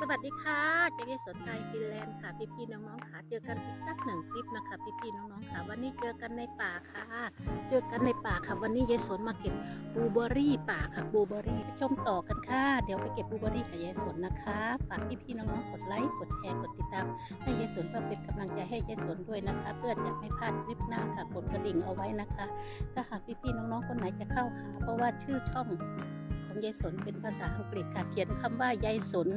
สวัสดีค่ะเจเกสนไทฟินแลนด์ค่ะ พี่พี่ๆน้องๆค่ะ เจอกันอีกสักหนึ่งคลิปนะคะ พี่พี่ๆน้องๆค่ะ วันนี้เจอกันในป่าค่ะ เจอกันในป่าค่ะ วันนี้ยายสนมาเก็บบูเบอรี่ป่าค่ะบูเบอรี่ชมต่อกันค่ะ เดี๋ยวไปเก็บบูเบอรี่กับยายสนนะคะ ฝากพี่พี่ๆน้องๆกดไลค์ กดแชร์ กดติดตาม ให้ยายสนเพื่อเป็นกำลังใจให้ยายสนด้วยนะคะ เพื่อจะไม่พลาดคลิปหน้าค่ะ กดกระดิ่งเอาไว้นะคะ ถ้าหากพี่พี่ๆน้องๆคนไหนจะเข้าหาเพราะว่าชื่อช่องของยายสนเป็นภาษาอังกฤษค่ะ เขียนคำว่ายายสน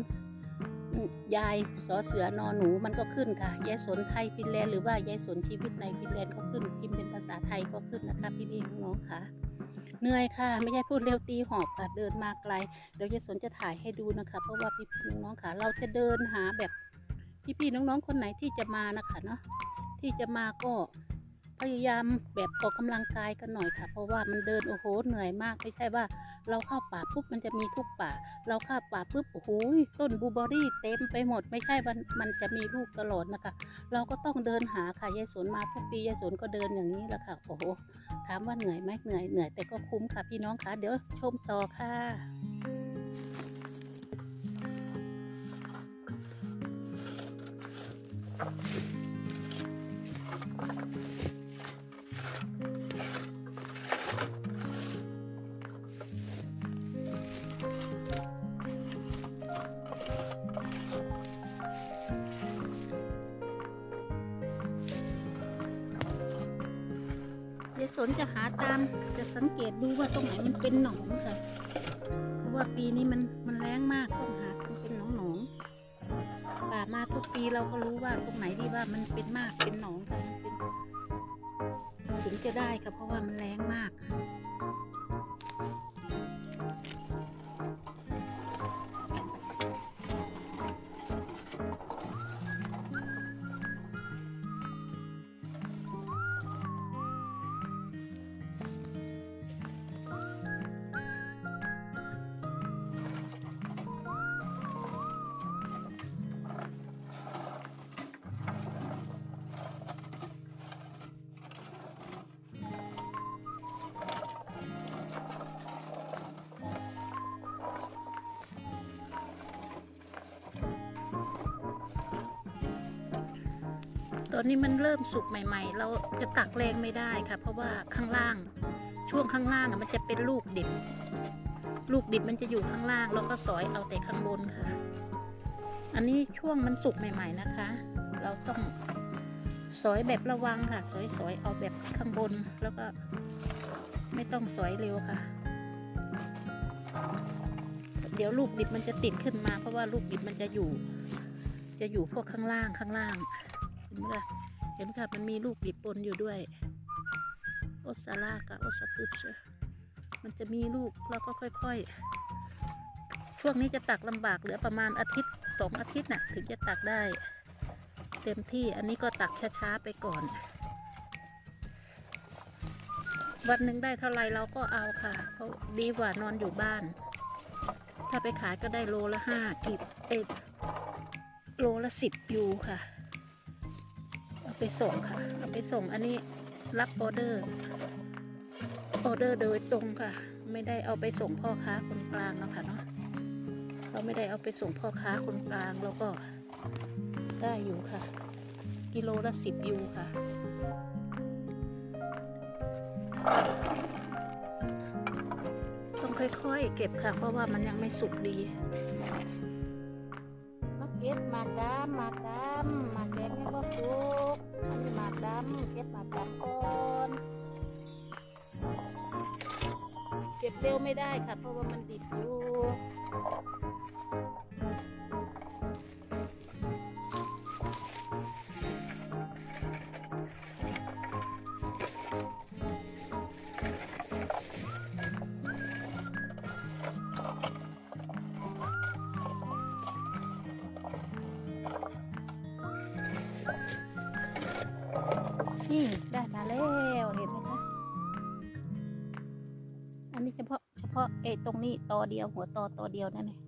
ยายสอเสือนอหนูมันก็ขึ้นค่ะยายสนไทยฟินแลนด์หรือว่ายายสนชีวิตในฟินแลนด์ก็ขึ้นพิมพ์เป็นภาษาไทยก็ขึ้นนะคะพี่พี่ๆน้องค่ะเหนื่อยค่ะ ไม่ใช่พูดเร็วตีหอบค่ะเดินมาไกลเดี๋ยวยายสนจะถ่ายให้ดูนะคะ เพราะว่าพี่พี่ๆน้องค่ะ เราจะเดินหาแบบพี่พี่ๆน้องๆคนไหนที่จะมานะคะเนาะที่จะมาก็พยายามแบบออกกำลังกายกันหน่อยค่ะ เพราะว่ามันเดินโอ้โหเหนื่อยมากไม่ใช่ว่า เราเข้าป่าปุ๊บมันจะมีทุกป่า เราเข้าป่าปุ๊บโอ้โหต้นบูเบอรี่เต็มไปหมด ไม่ใช่มันมันจะมีลูกตลอดนะคะ เราก็ต้องเดินหาค่ะยายสนมาทุกปียายสนก็เดินอย่างนี้แหละค่ะโอ้โหถามว่าเหนื่อยไหมเหนื่อยเหนื่อยแต่ก็คุ้มค่ะพี่น้องค่ะเดี๋ยวชมต่อค่ะ สนจะหาตามจะสังเกตดูว่าตรงไหนมันเป็นหนองค่ะ เพราะว่าปีนี้มันมันแรงมากต้องหาเป็นหนองหนองป่ามาทุกปีเราก็รู้ว่าตรงไหนที่ว่ามันเป็นมากเป็นหนองค่ะมันเป็นถึงจะได้ค่ะเพราะว่ามันแรงมากต อนนี้มันเริ่มสุกใหม่ ๆ เราจะตักแรงไม่ได้ค่ะ เพราะว่าข้างล่าง ช่วงข้างล่างมันจะเป็นลูกดิบ ลูกดิบมันจะอยู่ข้างล่างแล้วก็สอยเอาแต่ข้างบนค่ะ อันนี้ช่วงมันสุกใหม่ ๆนะคะ เราต้องสอยแบบระวังค่ะ สอยๆเอาแบบข้างบนแล้วก็ไม่ต้องสอยเร็วค่ะ เดี๋ยวลูกดิบมันจะติดขึ้นมา เพราะว่าลูกดิบมันจะอยู่ จะอยู่พวกข้างล่างข้างล่าง ห็นไหมล่ะเห็นค่ะมันมีลูกดิบปนอยู่ด้วยโอซาร่ากับโอซาตุชมันจะมีลูกแล้วก็ค่อยๆ ช่วงนี้จะตักลำบากเหลือประมาณอาทิตย์สองอาทิตย์น่ะถึงจะตักได้ เต็มที่อันนี้ก็ตักช้าๆไปก่อน วันหนึ่งได้เท่าไรเราก็เอาค่ะ เพราะดีกว่านอนอยู่บ้าน ถ้าไปขายก็ได้โลละห้ากิบเอ็ดโลละสิบยูค่ะ ไปส่งค่ะ เอาไปส่งอันนี้รับออเดอร์ออเดอร์โดยตรงค่ะ ไม่ได้เอาไปส่งพ่อค้าคนกลางแล้วค่ะเนาะเราไม่ได้เอาไปส่งพ่อค้าคนกลางแล้วก็ได้อยู่ค่ะ กิโลละสิบยูค่ะ ต้องค่อยๆเก็บค่ะ เพราะว่ามันยังไม่สุกดีมาเก็บมาดำหมาดำหมากแดงยังก็สุกำเก็บหมากดำก่อนเก็บเร็วไม่ได้ค่ะ เพราะว่ามันดิบอยู่ เฉพาะเอตรงนี้ตอเดียวหัวตอตอเดียวนั่นเอง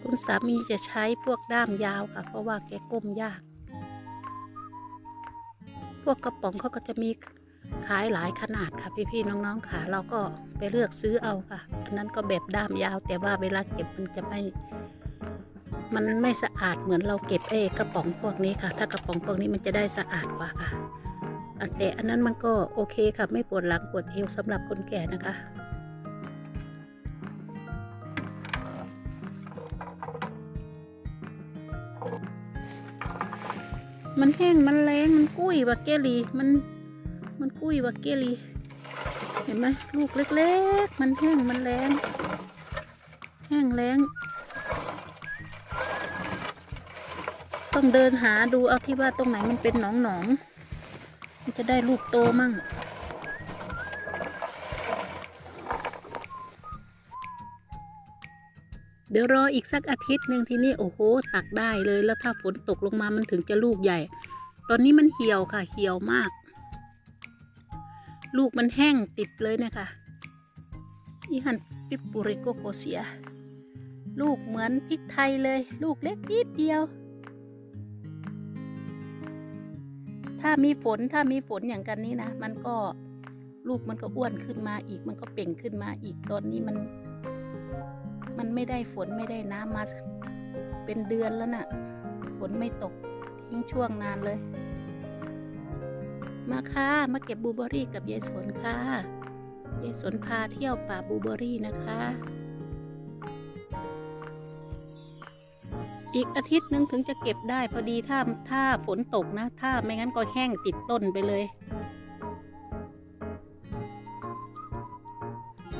คุณสามีจะใช้พวกด้ามยาวค่ะ เพราะว่าแกก้มยาก พวกกระป๋องเขาก็จะมีขายหลายขนาดค่ะ พี่ๆน้องๆค่ะ เราก็ไปเลือกซื้อเอาค่ะ อันนั้นก็แบบด้ามยาว แต่ว่าเวลาเก็บมันจะไม่ มันไม่สะอาดเหมือนเราเก็บเอกระป๋องพวกนี้ค่ะ ถ้ากระป๋องพวกนี้มันจะได้สะอาดกว่าค่ะอะแต่อันนั้นมันก็โอเคค่ะ ไม่ปวดหลังปวดเอวสำหรับคนแก่นะคะมันแห้ง มันแรง มันกุ้ยวาเกลี มัน มันกุ้ยวาเกลี เห็นไหมลูกเล็ก ๆ มันแห้ง มันแรง แห้งแรง ต้องเดินหาดูเอาที่ว่าตรงไหนมันเป็นหนองหนองๆมันจะได้ลูกโตมั่ง เดี๋ยวรออีกสักอาทิตย์หนึ่งที่นี้โอ้โหตักได้เลยแล้วถ้าฝนตกลงมามันถึงจะลูกใหญ่ ตอนนี้มันเหี่ยวค่ะ เหี่ยวมาก ลูกมันแห้งติดเลยนะคะอีหันปิปปุริโกโกเซีย ลูกเหมือนพริกไทยเลย ลูกเล็กนิดเดียว ถ้ามีฝนถ้ามีฝนอย่างกันนี้นะ มันก็ลูกมันก็อ้วนขึ้นมาอีก มันก็เป่งขึ้นมาอีกตอนนี้มัน มันไม่ได้ฝนไม่ได้น้ำมาเป็นเดือนแล้วน่ะ ฝนไม่ตกทิ้งช่วงนานเลย มาค่ะ มาเก็บบูเบอรี่กับยายสนค่ะยายสนพาเที่ยวป่าบูเบอรี่นะคะ อีกอาทิตย์หนึงถึงจะเก็บได้พอดีถ้าถ้าฝนตกนะ ถ้าไม่งั้นก็แห้งติดต้นไปเลย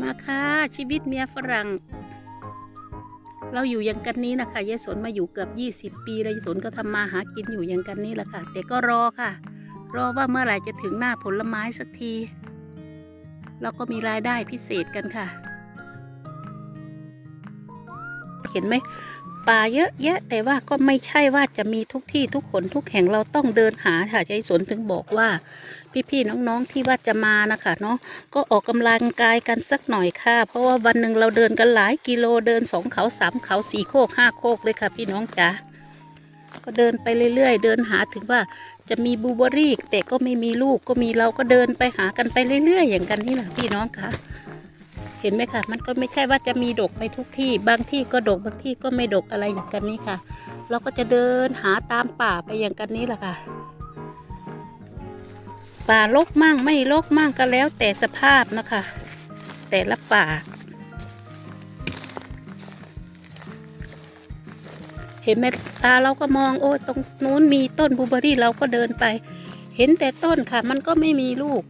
มาค่ะชีวิตเมียฝรั่ง เราอยู่อย่างกันนี้นะคะยายสนมาอยู่เกือบ 20 ปีแล้วยายสนก็ทำมาหากินอยู่อย่างกันนี้แหละค่ะ แต่ก็รอค่ะ รอว่าเมื่อไหร่จะถึงหน้าผลไม้สักที เราก็มีรายได้พิเศษกันค่ะ เห็นไหม ป่าเยอะแยะ แต่ว่าก็ไม่ใช่ว่าจะมีทุกที่ทุกคนทุกแห่งเราต้องเดินหาค่ะใจสนถึงบอกว่า พี่ๆน้องๆที่ว่าจะมานะคะเนาะก็ออกกำลังกายกันสักหน่อยค่ะ เพราะว่าวันหนึ่งเราเดินกันหลายกิโลเดินสองเขาสามเขาสี่โคกห้าโคกเลยค่ะ พี่น้องจ๋าก็เดินไปเรื่อยๆ เดินหาถึงว่าจะมีบูเบอรี่แต่ก็ไม่มีลูกก็มีเราก็เดินไปหากันไปเรื่อยๆ อย่างกันนี่แหละพี่น้องค่ะ เห็นไหมคะมันก็ไม่ใช่ว่าจะมีดกไปทุกที่ บางที่ก็ดกบางที่ก็ไม่ดกอะไรอย่างกันนี้ค่ะ เราก็จะเดินหาตามป่าไปอย่างกันนี้แหละค่ะ ป่าลกมั่งไม่ลกมั่งก็แล้วแต่สภาพนะคะ แต่ละป่า เห็นไหมตาเราก็มองโอ้ตรงนู้นมีต้นบูเบอรี่เราก็เดินไป เห็นแต่ต้นค่ะ มันก็ไม่มีลูก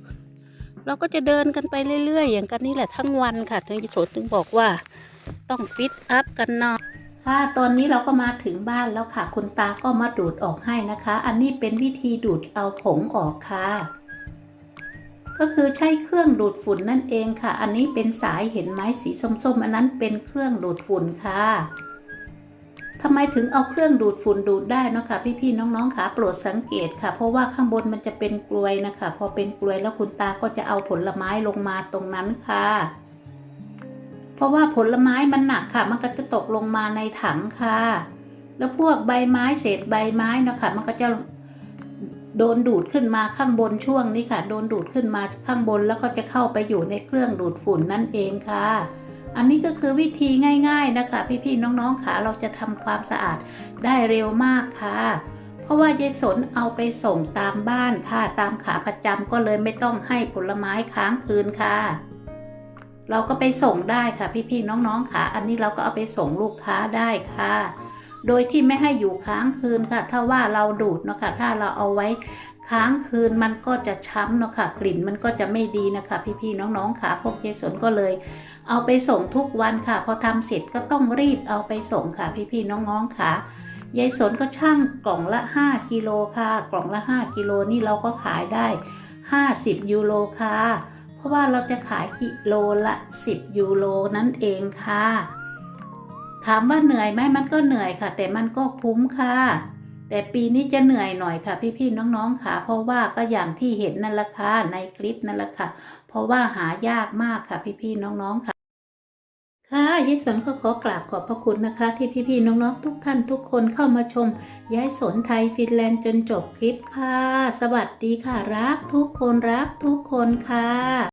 เราก็จะเดินกันไปเรื่อยๆ อย่างกันนี่แหละทั้งวันค่ะถึงจะโถถึงบอกว่า ต้องฟิตอัพกันนาะค่ะตอนนี้เราก็มาถึงบ้านแล้วค่ะ คุณตาก็มาดูดออกให้นะคะ อันนี้เป็นวิธีดูดเอาผงออกค่ะ ก็คือใช้เครื่องดูดฝุ่นนั่นเองค่ะ อันนี้เป็นสายเห็นไหมสีส้มๆอันนั้นเป็นเครื่องดูดฝุ่นค่ะ ทำไมถึงเอาเครื่องดูดฝุ่นดูดได้เนาะค่ะพี่ๆน้องๆค่ะโปรดสังเกตค่ะ เพราะว่าข้างบนมันจะเป็นกลวยนะคะ พอเป็นกลวยแล้วคุณตาก็จะเอาผลไม้ลงมาตรงนั้นค่ะ เพราะว่าผลไม้มันหนักค่ะ มันก็จะตกลงมาในถังค่ะ แล้วพวกใบไม้เศษใบไม้เนาะค่ะมันก็จะโดนดูดขึ้นมาข้างบนช่วงนี้ค่ะ โดนดูดขึ้นมาข้างบนแล้วก็จะเข้าไปอยู่ในเครื่องดูดฝุ่นนั่นเองค่ะ อันนี้ก็คือวิธีง่ายๆนะคะ พี่ๆน้องๆค่ะเราจะทำความสะอาดได้เร็วมากค่ะ เพราะว่ายายสนเอาไปส่งตามบ้านค่ะ ตามขาประจำก็เลยไม่ต้องให้ผลไม้ค้างคืนค่ะ เราก็ไปส่งได้ค่ะ พี่ๆน้องๆค่ะ อันนี้เราก็เอาไปส่งลูกค้าได้ค่ะ โดยที่ไม่ให้อยู่ค้างคืนค่ะ ถ้าว่าเราดูดเนาะค่ะถ้าเราเอาไว้ค้างคืนมันก็จะช้ำเนาะค่ะ กลิ่นมันก็จะไม่ดีนะคะ พี่ๆน้องๆค่ะพวกยายสนก็เลย เอาไปส่งทุกวันค่ะ พอทำเสร็จก็ต้องรีบเอาไปส่งค่ะ พี่ๆน้องๆค่ะยายสนก็ช่างกล่องละ 5กิโลค่ะ กล่องละ 5กิโลนี่เราก็ขายได้ 50 ยูโรค่ะ เพราะว่าเราจะขายกิโลละ 10 ยูโรนั่นเองค่ะ ถามว่าเหนื่อยไหมมันก็เหนื่อยค่ะ แต่มันก็คุ้มค่ะ แต่ปีนี้จะเหนื่อยหน่อยค่ะ พี่ๆน้องๆค่ะ เพราะว่าก็อย่างที่เห็นนั่นละค่ะในคลิปนั่นละค่ะ เพราะว่าหายากมากค่ะ พี่ๆน้องๆค่ะค่ะยายสนก็ขอกราบขอบพระคุณนะคะ ที่พี่ๆน้องๆทุกท่านทุกคนเข้ามาชมยายสนไทยฟินแลนด์จนจบคลิปค่ะ สวัสดีค่ะ รักทุกคนรักทุกคนค่ะ